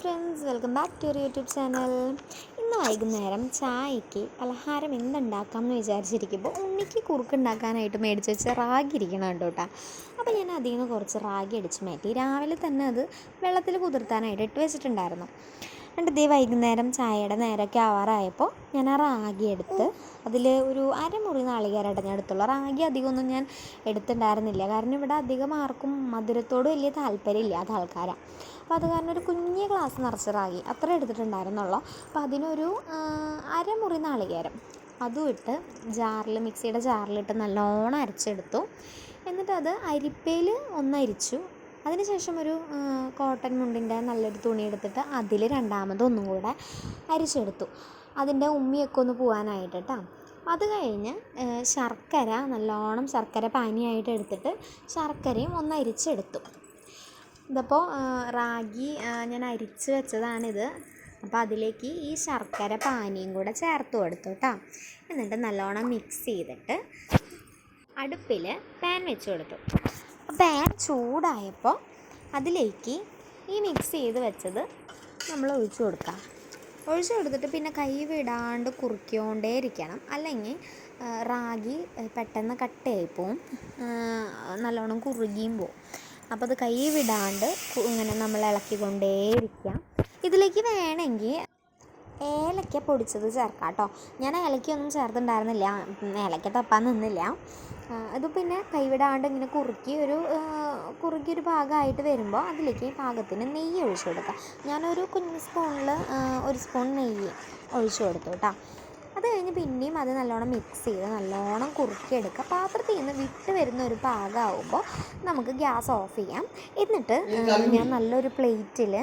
Friends welcome back to YouTube channel ഇന്ന് വൈകുന്നേരം ചായയ്ക്ക് പലഹാരം എന്തുണ്ടാക്കാം എന്ന് വിചാരിച്ചിരിക്കുമ്പോൾ ഉണ്ണിക്ക് കുറുക്കുണ്ടാക്കാനായിട്ട് മേടിച്ച് വെച്ച റാഗി ഇരിക്കണം കേട്ടോ കേട്ടോ അപ്പോൾ ഞാൻ അതിൽ നിന്ന് കുറച്ച് റാഗി അടിച്ച് മാറ്റി. രാവിലെ തന്നെ അത് വെള്ളത്തിൽ കുതിർത്താനായിട്ട് ഇട്ട് വെച്ചിട്ടുണ്ടായിരുന്നു. എന്നിട്ട് ഇതേ വൈകുന്നേരം ചായയുടെ നേരമൊക്കെ ആവാറായപ്പോൾ ഞാൻ ആ റാഗി എടുത്ത് അതിൽ ഒരു അരമുറി നാളികേരമായിട്ട് ഞാൻ എടുത്തുള്ളൂ. റാഗി അധികമൊന്നും ഞാൻ എടുത്തിട്ടുണ്ടായിരുന്നില്ല. കാരണം ഇവിടെ അധികം ആർക്കും മധുരത്തോട് വലിയ താല്പര്യമില്ല അത് ആൾക്കാരാണ് അപ്പോൾ അത് കാരണം ഒരു കുഞ്ഞ് ഗ്ലാസ് നിറച്ച് റാഗി അത്ര എടുത്തിട്ടുണ്ടായിരുന്നുള്ളൂ. അപ്പോൾ അതിനൊരു അരമുറി നാളികേരം അതും ഇട്ട് ജാറിൽ മിക്സിയുടെ ജാറിലിട്ട് നല്ലോണം അരച്ചെടുത്തു. എന്നിട്ട് അത് അരിപ്പയിൽ ഒന്ന് അതിനുശേഷം ഒരു കോട്ടൺ മുണ്ടിന്റെ നല്ലൊരു തുണി എടുത്തിട്ട് അതിൽ രണ്ടാമത് ഒന്നും കൂടെ അരിച്ചെടുത്തു. അതിന്റെ ഉമ്മിയൊക്കെ ഒന്ന് പോകാനായിട്ട് കേട്ടോ അത് കഴിഞ്ഞ് ശർക്കര നല്ലോണം ശർക്കര പാനിയായിട്ട് എടുത്തിട്ട് ശർക്കരയും ഒന്ന് അരിച്ചെടുത്തു. ഇതപ്പോൾ റാഗി ഞാൻ അരിച്ച് വെച്ചതാണിത്. അപ്പോൾ അതിലേക്ക് ഈ ശർക്കര പാനിയും കൂടെ ചേർത്ത് കൊടുത്തു കേട്ടോ എന്നിട്ട് നല്ലോണം മിക്സ് ചെയ്തിട്ട് അടുപ്പിൽ പാൻ വെച്ച് കൊടുത്തു. പാൻ ചൂടായപ്പോൾ അതിലേക്ക് ഈ മിക്സ് ചെയ്ത് വെച്ചത് നമ്മൾ ഒഴിച്ചു കൊടുക്കാം. ഒഴിച്ചു കൊടുത്തിട്ട് പിന്നെ കൈ വിടാണ്ട് കുറുക്കിക്കൊണ്ടേ ഇരിക്കണം. അല്ലെങ്കിൽ റാഗി പെട്ടെന്ന് കട്ടയായി പോവും. നല്ലോണം കുറുകിയും പോവും. അപ്പോൾ അത് കൈ വിടാണ്ട് ഇങ്ങനെ നമ്മൾ ഇളക്കിക്കൊണ്ടേയിരിക്കാം ഇതിലേക്ക് വേണമെങ്കിൽ ഏലക്ക പൊടിച്ചത് ചേർക്കാം കേട്ടോ. ഞാൻ ഏലക്കയൊന്നും ചേർത്തിട്ടുണ്ടായിരുന്നില്ല. ഏലക്ക തപ്പാൻ നിന്നില്ല. അത് പിന്നെ കൈവിടാണ്ട് ഇങ്ങനെ കുറുക്കി ഒരു കുറുക്കി ഒരു ഭാഗമായിട്ട് വരുമ്പോൾ അതിലേക്ക് പാകത്തിന് നെയ്യ് ഒഴിച്ചു കൊടുക്കുക ഞാനൊരു കുഞ്ഞ് സ്പൂണിൽ ഒരു സ്പൂൺ നെയ്യ് ഒഴിച്ചു കൊടുത്തു കേട്ടോ. അത് കഴിഞ്ഞ് പിന്നെയും അത് നല്ലോണം മിക്സ് ചെയ്ത് നല്ലോണം കുറുക്കിയെടുക്കുക. പാത്രത്തിൽ നിന്ന് വിട്ട് വരുന്ന ഒരു പാകമാകുമ്പോൾ നമുക്ക് ഗ്യാസ് ഓഫ് ചെയ്യാം. എന്നിട്ട് ഞാൻ നല്ലൊരു പ്ലേറ്റിൽ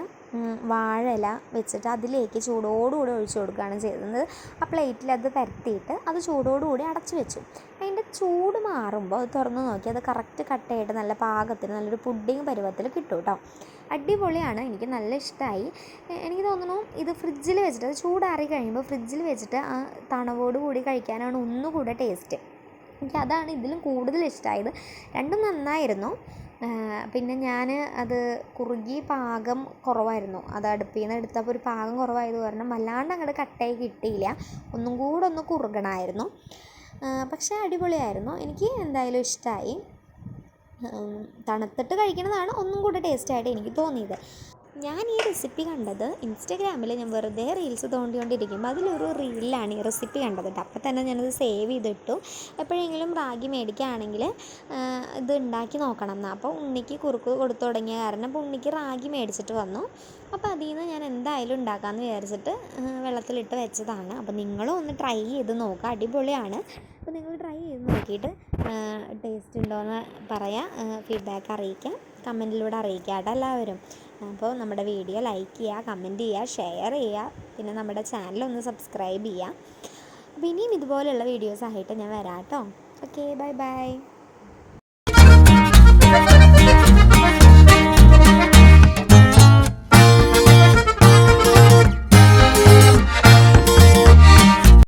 വാഴയില വെച്ചിട്ട് അതിലേക്ക് ചൂടോടുകൂടി ഒഴിച്ചു കൊടുക്കുകയാണ് ചെയ്തത് ആ പ്ലേറ്റിൽ അത് പരത്തിയിട്ട് അത് ചൂടോടുകൂടി അടച്ചു വെച്ചു. അതിന്റെ ചൂട് മാറുമ്പോൾ അത് തുറന്ന് നോക്കി അത് കറക്റ്റ് കട്ടയായിട്ട് നല്ല പാകത്തിന് നല്ലൊരു പുഡിങ് പരുവത്തിൽ കിട്ടും കേട്ടോ അടിപൊളിയാണ് എനിക്ക് നല്ല ഇഷ്ടമായി എനിക്ക് തോന്നുന്നു ഇത് ഫ്രിഡ്ജിൽ വെച്ചിട്ട് അത് ചൂടാറി കഴിയുമ്പോൾ ഫ്രിഡ്ജിൽ വെച്ചിട്ട് ആ തണവോട് കൂടി കഴിക്കാനാണ് ഒന്നുകൂടെ ടേസ്റ്റ് എനിക്ക് അതാണ് ഇതിലും കൂടുതൽ ഇഷ്ടമായത് രണ്ടും നന്നായിരുന്നു. പിന്നെ ഞാൻ അത് കുറുകി പാകം കുറവായിരുന്നു. അത് അടുപ്പിൽ നിന്ന് എടുത്തപ്പോൾ ഒരു പാകം കുറവായത് കാരണം വല്ലാണ്ട് അങ്ങോട്ട് കട്ടായി കിട്ടിയില്ല. ഒന്നും കൂടെ ഒന്ന് കുറുകണമായിരുന്നു പക്ഷേ അടിപൊളിയായിരുന്നു. എനിക്ക് എന്തായാലും ഇഷ്ടമായി തണുത്തിട്ട് കഴിക്കുന്നതാണ് ഒന്നും കൂടെ ടേസ്റ്റായിട്ട് എനിക്ക് തോന്നിയത്. ഞാൻ ഈ റെസിപ്പി കണ്ടത് ഇൻസ്റ്റഗ്രാമിൽ ഞാൻ വെറുതെ റീൽസ് തോണ്ടിക്കൊണ്ടിരിക്കുമ്പോൾ അതിലൊരു റീലിലാണ് ഈ റെസിപ്പി കണ്ടത് അപ്പോൾ തന്നെ ഞാനത് സേവ് ചെയ്തിട്ടു. എപ്പോഴെങ്കിലും റാഗി മേടിക്കുകയാണെങ്കിൽ ഇത് ഉണ്ടാക്കി നോക്കണം എന്നാൽ അപ്പോൾ ഉണ്ണിക്ക് കുറുക്ക് കൊടുത്തു തുടങ്ങിയ കാരണം അപ്പോൾ ഉണ്ണിക്ക് റാഗി മേടിച്ചിട്ട് വന്നു. അപ്പോൾ അതിൽ നിന്ന് ഞാൻ എന്തായാലും ഉണ്ടാക്കാമെന്ന് വിചാരിച്ചിട്ട് വെള്ളത്തിലിട്ട് വെച്ചതാണ്. അപ്പോൾ നിങ്ങളും ഒന്ന് ട്രൈ ചെയ്ത് നോക്കുക അടിപൊളിയാണ്. അപ്പോൾ നിങ്ങൾ ട്രൈ ചെയ്ത് നോക്കിയിട്ട് ടേസ്റ്റ് ഉണ്ടോ എന്ന് പറയാം ഫീഡ്ബാക്ക് അറിയിക്കാം. കമന്റിലൂടെ അറിയിക്കാം കേട്ടോ എല്ലാവരും. അപ്പോൾ നമ്മുടെ വീഡിയോ ലൈക്ക് ചെയ്യുക കമന്റ് ചെയ്യുക ഷെയർ ചെയ്യുക പിന്നെ നമ്മുടെ ചാനൽ ഒന്ന് സബ്സ്ക്രൈബ് ചെയ്യുക. അപ്പോൾ ഇനിയും ഇതുപോലെയുള്ള വീഡിയോസായിട്ട് ഞാൻ വരാം കേട്ടോ. Okay bye bye